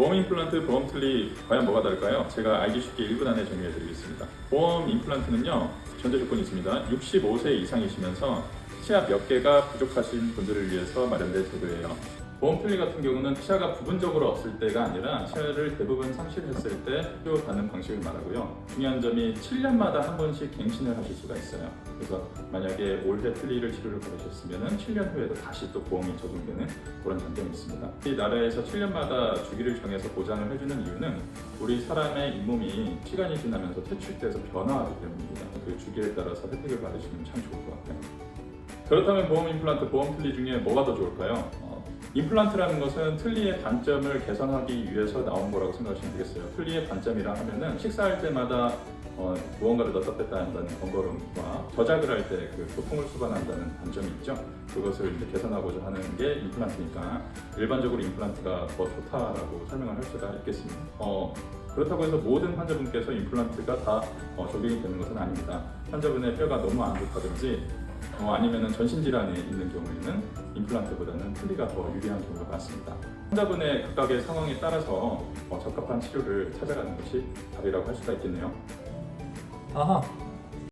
보험 임플란트, 보험 틀니 과연 뭐가 다를까요? 제가 알기 쉽게 1분 안에 정리해 드리겠습니다. 보험 임플란트는요, 전제 조건이 있습니다. 65세 이상이시면서 치아 몇 개가 부족하신 분들을 위해서 마련된 제도예요. 보험 틀니 같은 경우는 치아가 부분적으로 없을 때가 아니라 치아를 대부분 상실했을 때 치료받는 방식을 말하고요. 중요한 점이 7년마다 한 번씩 갱신을 하실 수가 있어요. 그래서 만약에 올해 틀니를 치료를 받으셨으면 7년 후에도 다시 또 보험이 적용되는 그런 장점이 있습니다. 이 나라에서 7년마다 주기를 정해서 보장을 해주는 이유는 우리 사람의 잇몸이 시간이 지나면서 퇴출돼서 변화하기 때문입니다. 그 주기에 따라서 혜택을 받으시면 참 좋을 것 같아요. 그렇다면 보험 임플란트, 보험 틀니 중에 뭐가 더 좋을까요? 어, 임플란트라는 것은 틀니의 단점을 개선하기 위해서 나온 거라고 생각하시면 되겠어요. 틀니의 단점이라 하면은 식사할 때마다 어, 무언가를 넣었다 뺐다 한다는 번거로움과 저작을 할 때그 고통을 수반한다는 단점이 있죠. 그것을 이제 개선하고자 하는 게 임플란트니까 일반적으로 임플란트가 더 좋다라고 설명을 할 수가 있겠습니다. 어, 그렇다고 해서 모든 환자분께서 임플란트가 다 어, 적용이 되는 것은 아닙니다. 환자분의 뼈가 너무 안 좋다든지 어, 아니면 전신 질환이 있는 경우에는 임플란트보다는 틀니가 더 유리한 경우가 많습니다. 환자분의 각각의 상황에 따라서 어, 적합한 치료를 찾아가는 것이 답이라고 할 수가 있겠네요. 아하